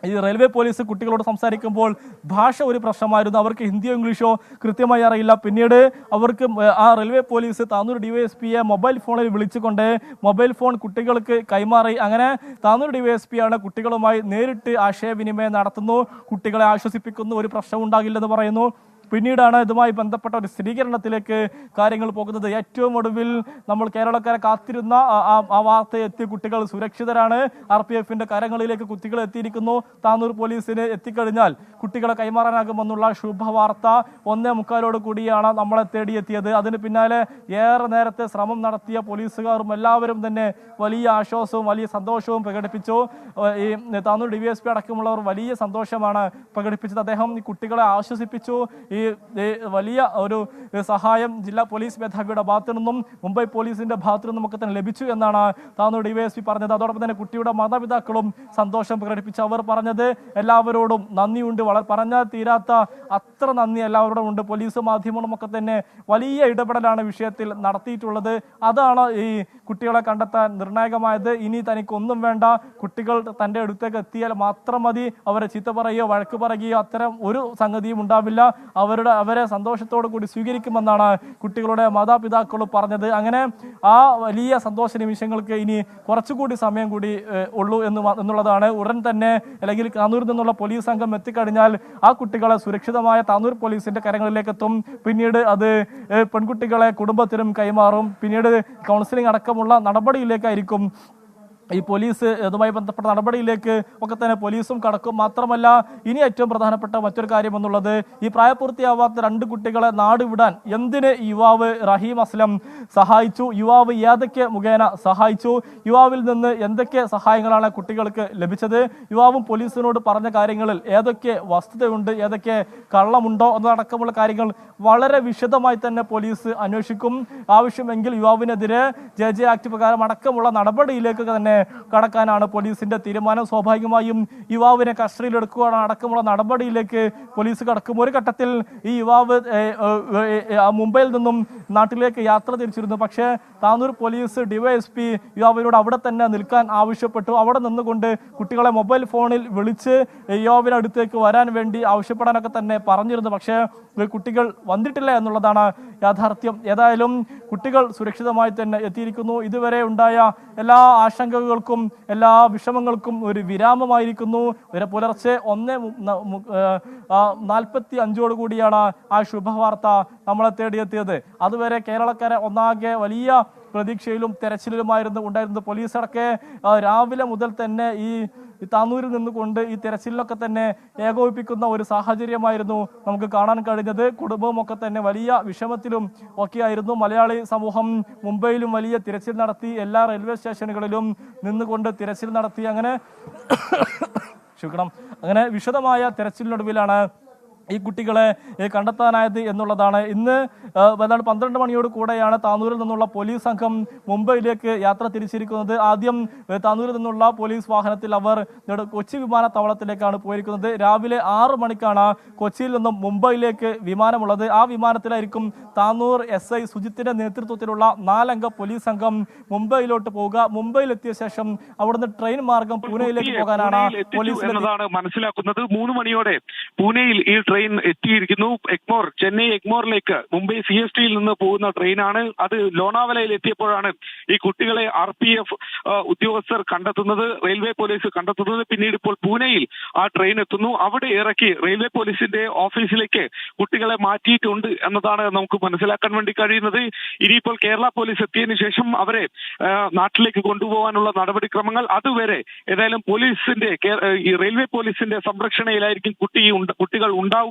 ഈ റെയിൽവേ പോലീസ് കുട്ടികളോട് സംസാരിക്കുമ്പോൾ ഭാഷ ഒരു പ്രശ്നമായിരുന്നു. അവർക്ക് ഹിന്ദിയോ ഇംഗ്ലീഷോ കൃത്യമായി അറിയില്ല. പിന്നീട് അവർക്ക് ആ റെയിൽവേ പോലീസ് താനൂർ ഡിവൈഎസ്പിയെ മൊബൈൽ ഫോണിൽ വിളിച്ചുകൊണ്ട് മൊബൈൽ ഫോൺ കുട്ടികൾക്ക് കൈമാറി. അങ്ങനെ താനൂർ ഡിവൈഎസ്പി ആണ് കുട്ടികളുമായി നേരിട്ട് ആശയവിനിമയം നടത്തുന്നു. കുട്ടികളെ ആശ്വസിപ്പിക്കുന്നു. ഒരു പ്രശ്നം ഉണ്ടാകില്ലെന്ന് പറയുന്നു. പിന്നീടാണ് ഇതുമായി ബന്ധപ്പെട്ട ഒരു സ്ഥിരീകരണത്തിലേക്ക് കാര്യങ്ങൾ പോകുന്നത്. ഏറ്റവും ഒടുവിൽ നമ്മൾ കേരളക്കാരെ കാത്തിരുന്ന ആ- വാർത്ത എത്തിയ കുട്ടികൾ സുരക്ഷിതരാണ്. ആർ പി എഫിന്റെ കരങ്ങളിലേക്ക് കുട്ടികൾ എത്തിയിരിക്കുന്നു. താനൂർ പോലീസിന് എത്തിക്കഴിഞ്ഞാൽ കുട്ടികളെ കൈമാറാനാകുമെന്നുള്ള ശുഭവാർത്ത ഒന്നേ മുക്കാലോട് കൂടിയാണ് നമ്മളെ തേടിയെത്തിയത്. അതിന് പിന്നാലെ ഏറെ നേരത്തെ ശ്രമം നടത്തിയ പോലീസുകാരും എല്ലാവരും തന്നെ വലിയ ആശ്വാസവും വലിയ സന്തോഷവും പ്രകടിപ്പിച്ചു. ഈ Tanur D V S P അടക്കമുള്ളവർ വലിയ സന്തോഷമാണ് പ്രകടിപ്പിച്ചത്. അദ്ദേഹം ഈ കുട്ടികളെ ആശ്വസിപ്പിച്ചു. ഈ വലിയ ഒരു സഹായം ജില്ലാ പോലീസ് മേധാവിയുടെ ഭാഗത്തു നിന്നും മുംബൈ പോലീസിന്റെ ഭാഗത്തു നിന്നും ഒക്കെ തന്നെ ലഭിച്ചു എന്നാണ് Tanur D Y S P പറഞ്ഞത്. അതോടൊപ്പം തന്നെ കുട്ടിയുടെ മാതാപിതാക്കളും സന്തോഷം പ്രകടിപ്പിച്ചു. അവർ പറഞ്ഞത് എല്ലാവരോടും നന്ദിയുണ്ട്. വളരെ പറഞ്ഞാൽ തീരാത്ത അത്ര നന്ദി എല്ലാവരോടും ഉണ്ട്. പോലീസ് മാധ്യമങ്ങളും ഒക്കെ തന്നെ വലിയ ഇടപെടലാണ് വിഷയത്തിൽ നടത്തിയിട്ടുള്ളത്. അതാണ് ഈ കുട്ടികളെ കണ്ടെത്താൻ നിർണായകമായത്. ഇനി തനിക്കൊന്നും വേണ്ട. കുട്ടികൾ തന്റെ അടുത്തേക്ക് എത്തിയാൽ മാത്രം മതി. അവരെ ചീത്ത പറയുകയോ വഴക്ക് പറയുകയോ അത്തരം ഒരു സംഗതിയും ഉണ്ടാവില്ല. അവരുടെ അവരെ സന്തോഷത്തോടു കൂടി സ്വീകരിക്കുമെന്നാണ് കുട്ടികളുടെ മാതാപിതാക്കൾ പറഞ്ഞത്. അങ്ങനെ ആ വലിയ സന്തോഷ നിമിഷങ്ങൾക്ക് ഇനി കുറച്ചുകൂടി സമയം കൂടി ഉള്ളൂ എന്ന് എന്നുള്ളതാണ്. ഉടൻ തന്നെ അല്ലെങ്കിൽ താനൂരിൽ നിന്നുള്ള പോലീസ് സംഘം എത്തിക്കഴിഞ്ഞാൽ ആ കുട്ടികളെ സുരക്ഷിതമായ താനൂർ പോലീസിന്റെ കരങ്ങളിലേക്ക് എത്തും പിന്നീട് അത് പെൺകുട്ടികളെ കുടുംബത്തിനും കൈമാറും. പിന്നീട് കൗൺസിലിംഗ് അടക്കമുള്ള നടപടിയിലേക്കായിരിക്കും ഈ പോലീസ് ഇതുമായി ബന്ധപ്പെട്ട നടപടിയിലേക്ക് ഒക്കെ തന്നെ പോലീസും കടക്കും. മാത്രമല്ല ഇനി ഏറ്റവും പ്രധാനപ്പെട്ട മറ്റൊരു കാര്യം എന്നുള്ളത് ഈ പ്രായപൂർത്തിയാവാത്ത രണ്ട് കുട്ടികളെ നാട് വിടാൻ എന്തിന് യുവാവ് റഹീം അസ്ലം സഹായിച്ചു? യുവാവ് ഏതൊക്കെ മുഖേന സഹായിച്ചു? യുവാവിൽ നിന്ന് എന്തൊക്കെ സഹായങ്ങളാണ് കുട്ടികൾക്ക് ലഭിച്ചത്? യുവാവും പോലീസിനോട് പറഞ്ഞ കാര്യങ്ങളിൽ ഏതൊക്കെ വസ്തുതയുണ്ട്? ഏതൊക്കെ കള്ളമുണ്ടോ? എന്നതടക്കമുള്ള കാര്യങ്ങൾ വളരെ വിശദമായി തന്നെ പോലീസ് അന്വേഷിക്കും. ആവശ്യമെങ്കിൽ യുവാവിനെതിരെ ജെ ജെ ആക്ട് പ്രകാരം അടക്കമുള്ള നടപടിയിലേക്ക് തന്നെ കടക്കാനാണ് പോലീസിന്റെ തീരുമാനം. സ്വാഭാവികമായും യുവാവിനെ കസ്റ്റഡിയിലെടുക്കുകയാണ് അടക്കമുള്ള നടപടിയിലേക്ക് പോലീസ് കടക്കും. ഒരു ഘട്ടത്തിൽ ഈ യുവാവ് മുംബൈയിൽ നിന്നും നാട്ടിലേക്ക് യാത്ര തിരിച്ചിരുന്നു. പക്ഷേ താനൂർ പോലീസ് ഡിവൈഎസ്പി യുവാവിനോട് അവിടെ തന്നെ നിൽക്കാൻ ആവശ്യപ്പെട്ടു. അവിടെ നിന്നുകൊണ്ട് കുട്ടികളെ മൊബൈൽ ഫോണിൽ വിളിച്ച് യുവാവിന്റെ അടുത്തേക്ക് വരാൻ വേണ്ടി ആവശ്യപ്പെടാനൊക്കെ തന്നെ പറഞ്ഞിരുന്നു. പക്ഷേ കുട്ടികൾ വന്നിട്ടില്ല എന്നുള്ളതാണ് യാഥാർത്ഥ്യം. ഏതായാലും കുട്ടികൾ സുരക്ഷിതമായി തന്നെ എത്തിയിരിക്കുന്നു. ഇതുവരെ ഉണ്ടായ എല്ലാ ആശങ്കകൾക്കും എല്ലാ വിഷമങ്ങൾക്കും ഒരു വിരാമമായിരിക്കുന്നു. ഒരു പുലർച്ചെ ഒന്ന് നാൽപ്പത്തി അഞ്ചോട് കൂടിയാണ് ആ ശുഭവാർത്ത നമ്മളെ തേടിയെത്തിയത്. അതുവരെ കേരളക്കാരെ ഒന്നാകെ വലിയ പ്രതീക്ഷയിലും തെരച്ചിലിലുമായിരുന്നു ഉണ്ടായിരുന്നത്. പോലീസടക്കെ രാവിലെ മുതൽ തന്നെ ഈ ഈ താന്നൂരിൽ നിന്നുകൊണ്ട് ഈ തെരച്ചിലൊക്കെ തന്നെ ഏകോപിപ്പിക്കുന്ന ഒരു സാഹചര്യമായിരുന്നു നമുക്ക് കാണാൻ കഴിഞ്ഞത്. കുടുംബമൊക്കെ തന്നെ വലിയ വിഷമത്തിലും ഒക്കെയായിരുന്നു. മലയാളി സമൂഹം മുംബൈയിലും വലിയ തിരച്ചിൽ നടത്തി എല്ലാ റെയിൽവേ സ്റ്റേഷനുകളിലും നിന്നുകൊണ്ട് തിരച്ചിൽ നടത്തി. അങ്ങനെ ക്ഷമിക്കണം. അങ്ങനെ വിശദമായ തെരച്ചിലിനൊടുവിലാണ് ഈ കുട്ടികളെ കണ്ടെത്താനായത് എന്നുള്ളതാണ്. ഇന്ന് ഏതാണ്ട് പന്ത്രണ്ട് മണിയോട് കൂടെയാണ് താനൂരിൽ നിന്നുള്ള പോലീസ് സംഘം മുംബൈയിലേക്ക് യാത്ര തിരിച്ചിരിക്കുന്നത്. ആദ്യം താനൂരിൽ നിന്നുള്ള പോലീസ് വാഹനത്തിൽ അവർ കൊച്ചി വിമാനത്താവളത്തിലേക്കാണ് പോയിരിക്കുന്നത്. രാവിലെ ആറ് മണിക്കാണ് കൊച്ചിയിൽ നിന്നും മുംബൈയിലേക്ക് വിമാനമുള്ളത്. ആ വിമാനത്തിലായിരിക്കും താനൂർ എസ് ഐ സുജിത്തിന്റെ നേതൃത്വത്തിലുള്ള നാലംഗ പോലീസ് സംഘം മുംബൈയിലോട്ട് പോവുക. മുംബൈയിലെത്തിയ ശേഷം അവിടുന്ന് ട്രെയിൻ മാർഗം പൂനെയിലേക്ക് പോകാനാണ് പോലീസ് മനസ്സിലാക്കുന്നത്. മൂന്ന് മണിയോടെ പൂനെയിൽ ഈ ട്രെയിൻ എത്തിയിരിക്കുന്നു. എഗ്മോർ ചെന്നൈ എഗ്മോറിലേക്ക് മുംബൈ സി എസ് ടിയിൽ നിന്ന് പോകുന്ന ട്രെയിനാണ് അത് ലോണാവലയിൽ എത്തിയപ്പോഴാണ് ഈ കുട്ടികളെ ആർ പി എഫ് ഉദ്യോഗസ്ഥർ കണ്ടെത്തുന്നത് റെയിൽവേ പോലീസ് കണ്ടെത്തുന്നത്. പിന്നീട് ഇപ്പോൾ പൂനെയിൽ ആ ട്രെയിൻ എത്തുന്നു. അവിടെ ഇറക്കി റെയിൽവേ പോലീസിന്റെ ഓഫീസിലേക്ക് കുട്ടികളെ മാറ്റിയിട്ടുണ്ട് എന്നതാണ് നമുക്ക് മനസ്സിലാക്കാൻ വേണ്ടി കഴിയുന്നത്. ഇനിയിപ്പോൾ കേരള പോലീസ് എത്തിയതിനു ശേഷം അവരെ നാട്ടിലേക്ക് കൊണ്ടുപോകാനുള്ള നടപടിക്രമങ്ങൾ അതുവരെ ഏതായാലും പോലീസിന്റെ ഈ റെയിൽവേ പോലീസിന്റെ സംരക്ഷണയിലായിരിക്കും കുട്ടി കുട്ടികൾ ഉണ്ടാവുക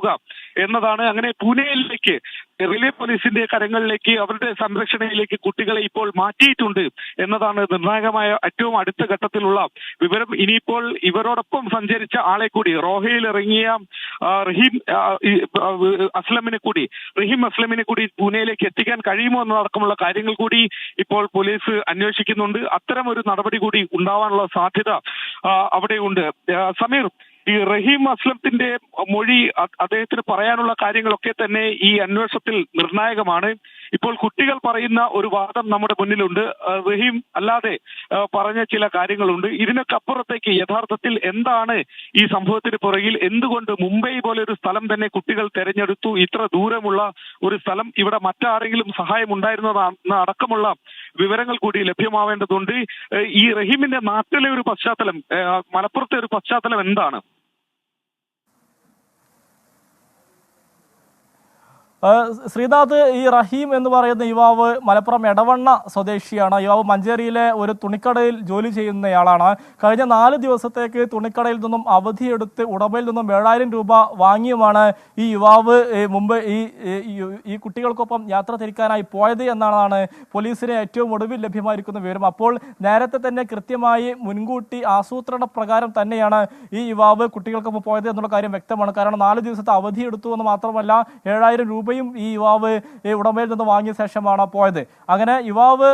എന്നതാണ് അങ്ങനെ പൂനെയിലേക്ക് റിലേ പോലീസിന്റെ കരങ്ങളിലേക്ക് അവരുടെ സംരക്ഷണയിലേക്ക് കുട്ടികളെ ഇപ്പോൾ മാറ്റിയിട്ടുണ്ട് എന്നതാണ് നിർണായകമായ ഏറ്റവും അടുത്ത ഘട്ടത്തിലുള്ള വിവരം. ഇനിയിപ്പോൾ ഇവരോടൊപ്പം സഞ്ചരിച്ച ആളെ കൂടി റോഹയിൽ ഇറങ്ങിയ റഹീം അസ്ലമിനെ കൂടി റഹീം അസ്ലമിനെ കൂടി പൂനെയിലേക്ക് എത്തിക്കാൻ കഴിയുമോ എന്നതടക്കമുള്ള കാര്യങ്ങൾ കൂടി ഇപ്പോൾ പോലീസ് അന്വേഷിക്കുന്നുണ്ട്. അത്തരം ഒരു നടപടി കൂടി ഉണ്ടാവാനുള്ള സാധ്യത അവിടെയുണ്ട്. സമീർ ഈ റഹീം അസ്ലത്തിന്റെ മൊഴി അദ്ദേഹത്തിന് പറയാനുള്ള കാര്യങ്ങളൊക്കെ തന്നെ ഈ അന്വേഷണത്തിൽ നിർണായകമാണ്. ഇപ്പോൾ കുട്ടികൾ പറയുന്ന ഒരു വാദം നമ്മുടെ മുന്നിലുണ്ട്. റഹീം അല്ലാതെ പറഞ്ഞ ചില കാര്യങ്ങളുണ്ട്. ഇതിനൊക്കെ അപ്പുറത്തേക്ക് യഥാർത്ഥത്തിൽ എന്താണ് ഈ സംഭവത്തിന് പുറകിൽ? എന്തുകൊണ്ട് മുംബൈ പോലെ ഒരു സ്ഥലം തന്നെ കുട്ടികൾ തെരഞ്ഞെടുത്തു? ഇത്ര ദൂരമുള്ള ഒരു സ്ഥലം ഇവിടെ മറ്റാരെങ്കിലും സഹായം ഉണ്ടായിരുന്നതാണ് അടക്കമുള്ള വിവരങ്ങൾ കൂടി ലഭ്യമാവേണ്ടതുണ്ട്. ഈ റഹീമിന്റെ നാട്ടിലെ ഒരു പശ്ചാത്തലം മലപ്പുറത്തെ ഒരു പശ്ചാത്തലം എന്താണ്? ശ്രീനാഥ് ഈ റഹീം എന്ന് പറയുന്ന യുവാവ് മലപ്പുറം എടവണ്ണ സ്വദേശിയാണ്. യുവാവ് മഞ്ചേരിയിലെ ഒരു തുണിക്കടയിൽ ജോലി ചെയ്യുന്നയാളാണ്. കഴിഞ്ഞ നാല് ദിവസത്തേക്ക് തുണിക്കടയിൽ നിന്നും അവധിയെടുത്ത് ഉടമയിൽ നിന്നും ഏഴായിരം രൂപ വാങ്ങിയുമാണ് ഈ യുവാവ് മുമ്പ് ഈ ഈ- കുട്ടികൾക്കൊപ്പം യാത്ര തിരിക്കാനായി പോയത് എന്നാണ് പോലീസിന് ഏറ്റവും ഒടുവിൽ ലഭ്യമായിരിക്കുന്ന വിവരം. അപ്പോൾ നേരത്തെ തന്നെ കൃത്യമായി മുൻകൂട്ടി ആസൂത്രണ പ്രകാരം തന്നെയാണ് ഈ യുവാവ് കുട്ടികൾക്കൊപ്പം പോയത് എന്നുള്ള കാര്യം വ്യക്തമാണ്. കാരണം നാല് ദിവസത്തെ അവധിയെടുത്തു എന്ന് മാത്രമല്ല ഏഴായിരം രൂപയും ഈ യുവാവ് ഉടമയിൽ നിന്ന് വാങ്ങിയ ശേഷമാണ് പോയത്. അങ്ങനെ യുവാവ്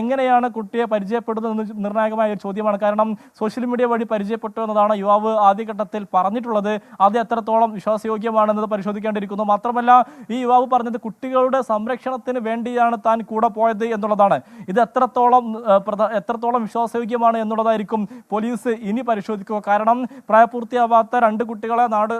എങ്ങനെയാണ് കുട്ടിയെ പരിചയപ്പെടുന്നത് എന്ന് നിർണായകമായ ഒരു ചോദ്യമാണ്. കാരണം സോഷ്യൽ മീഡിയ വഴി പരിചയപ്പെട്ടു എന്നതാണ് യുവാവ് ആദ്യഘട്ടത്തിൽ പറഞ്ഞിട്ടുള്ളത്. അത് എത്രത്തോളം വിശ്വാസയോഗ്യമാണെന്നത് പരിശോധിക്കേണ്ടിയിരിക്കുന്നു. മാത്രമല്ല ഈ യുവാവ് പറഞ്ഞത് കുട്ടികളുടെ സംരക്ഷണത്തിന് വേണ്ടിയാണ് താൻ കൂടെ പോയത് എന്നുള്ളതാണ്. ഇത് എത്രത്തോളം എത്രത്തോളം വിശ്വാസയോഗ്യമാണ് എന്നുള്ളതായിരിക്കും പോലീസ് ഇനി പരിശോധിക്കുക. കാരണം പ്രായപൂർത്തിയാവാത്ത രണ്ട് കുട്ടികളെ നാട്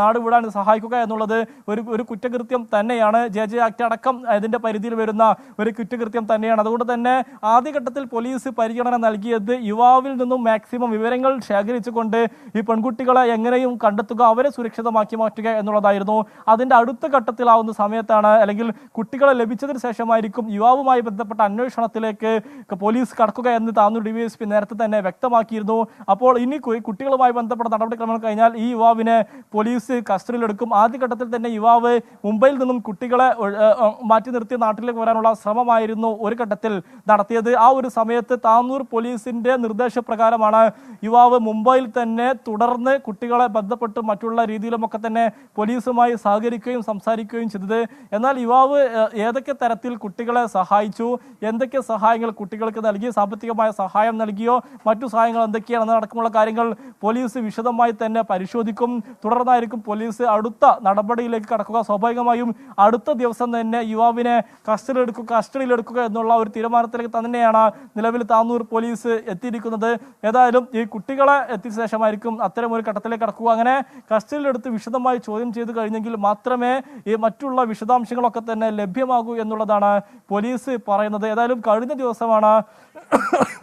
നാട് വിടാൻ സഹായിക്കുക എന്നുള്ളത് ഒരു ഒരു കുറ്റകൃത്യം തന്നെയാണ് ജെ ജെ ആക്ട് അടക്കം അതിന്റെ പരിധിയിൽ വരുന്ന ഒരു കുറ്റകൃത്യം തന്നെയാണ്. അതുകൊണ്ട് തന്നെ ആദ്യഘട്ടത്തിൽ പോലീസ് പരിഗണന നൽകിയത് യുവാവിൽ നിന്നും മാക്സിമം വിവരങ്ങൾ ശേഖരിച്ചുകൊണ്ട് ഈ പെൺകുട്ടികളെ എങ്ങനെയും കണ്ടെത്തുക അവരെ സുരക്ഷിതമാക്കി മാറ്റുക എന്നുള്ളതായിരുന്നു. അതിന്റെ അടുത്ത ഘട്ടത്തിലാവുന്ന സമയത്താണ് അല്ലെങ്കിൽ കുട്ടികളെ ലഭിച്ചതിന് ശേഷമായിരിക്കും യുവാവുമായി ബന്ധപ്പെട്ട അന്വേഷണത്തിലേക്ക് പോലീസ് കടക്കുക എന്ന് താന്നൂർ ഡി നേരത്തെ തന്നെ വ്യക്തമാക്കിയിരുന്നു. അപ്പോൾ ഇനി കുട്ടികളുമായി ബന്ധപ്പെട്ട നടപടിക്രമങ്ങൾ കഴിഞ്ഞാൽ ഈ യുവാവിനെ പോലീസ് കസ്റ്റഡിയിലെടുക്കും. ആദ്യഘട്ടത്തിൽ തന്നെ യുവാവ് മുംബൈയിൽ നിന്നും കുട്ടികളെ മാറ്റി നിർത്തി നാട്ടിലേക്ക് വരാനുള്ള ശ്രമമായിരുന്നു ഒരു ഘട്ടത്തിൽ നടത്തിയത്. ആ ഒരു സമയത്ത് താന്നൂർ പോലീസിന്റെ നിർദ്ദേശപ്രകാരമാണ് യുവാവ് മുംബൈയിൽ തന്നെ തുടർന്ന് കുട്ടികളെ ബന്ധപ്പെട്ട് മറ്റുള്ള രീതിയിലുമൊക്കെ തന്നെ പോലീസുമായി സഹകരിക്കുകയും സംസാരിക്കുകയും ചെയ്തത്. എന്നാൽ യുവാവ് ഏതൊക്കെ തരത്തിൽ കുട്ടികളെ സഹായിച്ചു? എന്തൊക്കെ സഹായങ്ങൾ കുട്ടികൾക്ക് നൽകി? സാമ്പത്തികമായ സഹായം നൽകിയോ? മറ്റു സഹായങ്ങൾ എന്തൊക്കെയാണ്? അടക്കമുള്ള കാര്യങ്ങൾ പോലീസ് വിശദമായി തന്നെ പരിശോധിക്കും. തുടർന്നായിരിക്കും പോലീസ് അടുത്ത നടപടിയിലേക്ക് കടക്കുക. സ്വാഭാവികമായും അടുത്ത ദിവസം തന്നെ യുവാവിനെ കസ്റ്റഡി എടുക്കുക കസ്റ്റഡിയിൽ എടുക്കുക എന്നുള്ള ഒരു തീരുമാനത്തിലേക്ക് തന്നെയാണ് നിലവിൽ താന്നൂർ പോലീസ് എത്തിയിരിക്കുന്നത്. ഏതായാലും ഈ കുട്ടികളെ എത്തിയ ശേഷമായിരിക്കും അത്തരം ഒരു ഘട്ടത്തിലേക്ക് കടക്കുക. അങ്ങനെ കസ്റ്റഡിയിലെടുത്ത് വിശദമായി ചോദ്യം ചെയ്ത് കഴിഞ്ഞെങ്കിൽ മാത്രമേ ഈ മറ്റുള്ള വിശദാംശങ്ങളൊക്കെ തന്നെ ലഭ്യമാകൂ എന്നുള്ളതാണ് പോലീസ് പറയുന്നത്. ഏതായാലും കഴിഞ്ഞ ദിവസമാണ്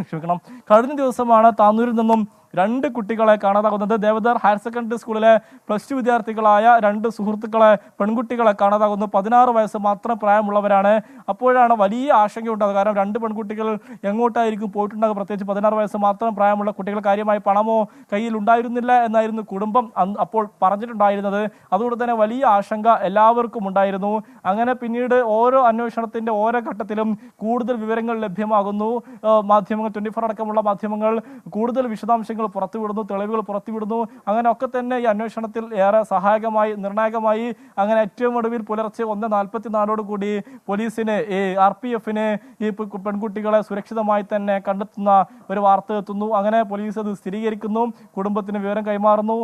ക്ഷമിക്കണം കഴിഞ്ഞ ദിവസമാണ് താന്നൂരിൽ നിന്നും രണ്ട് കുട്ടികളെ കാണാതാകുന്നത്. ദേവദാർ ഹയർ സെക്കൻഡറി സ്കൂളിലെ പ്ലസ് ടു വിദ്യാർത്ഥികളായ രണ്ട് സുഹൃത്തുക്കളെ പെൺകുട്ടികളെ കാണാതാകുന്നു. പതിനാറ് വയസ്സ് മാത്രം പ്രായമുള്ളവരാണ്. അപ്പോഴാണ് വലിയ ആശങ്കയുണ്ടാകുന്നത്. കാരണം രണ്ട് പെൺകുട്ടികൾ എങ്ങോട്ടായിരിക്കും പോയിട്ടുണ്ടാകുക? പ്രത്യേകിച്ച് പതിനാറ് വയസ്സ് മാത്രം പ്രായമുള്ള കുട്ടികൾ കാര്യമായി പണമോ കയ്യിൽ ഉണ്ടായിരുന്നില്ല എന്നായിരുന്നു കുടുംബം അപ്പോൾ പറഞ്ഞിട്ടുണ്ടായിരുന്നത്. അതുകൊണ്ട് തന്നെ വലിയ ആശങ്ക എല്ലാവർക്കും ഉണ്ടായിരുന്നു. അങ്ങനെ പിന്നീട് ഓരോ അന്വേഷണത്തിന്റെ ഓരോ ഘട്ടത്തിലും കൂടുതൽ വിവരങ്ങൾ ലഭ്യമാകുന്നു. മാധ്യമങ്ങൾ ട്വന്റി ഫോർ അടക്കമുള്ള മാധ്യമങ്ങൾ കൂടുതൽ വിശദാംശങ്ങൾ പുറത്തുവിടുന്നു തെളിവുകൾ പുറത്തുവിടുന്നു. അങ്ങനെ ഒക്കെ തന്നെ ഈ അന്വേഷണത്തിൽ ഏറെ സഹായകമായി നിർണായകമായി അങ്ങനെ ഏറ്റവും ഒടുവിൽ പുലർച്ചെ ഒന്ന് നാൽപ്പത്തിനാലോട് കൂടി പോലീസിന് ഈ ആർ പി എഫിന് ഈ പെൺകുട്ടികളെ സുരക്ഷിതമായി തന്നെ കണ്ടെത്തുന്ന ഒരു വാർത്ത എത്തുന്നു. അങ്ങനെ പോലീസ് അത് സ്ഥിരീകരിക്കുന്നു. കുടുംബത്തിന് വിവരം കൈമാറുന്നു.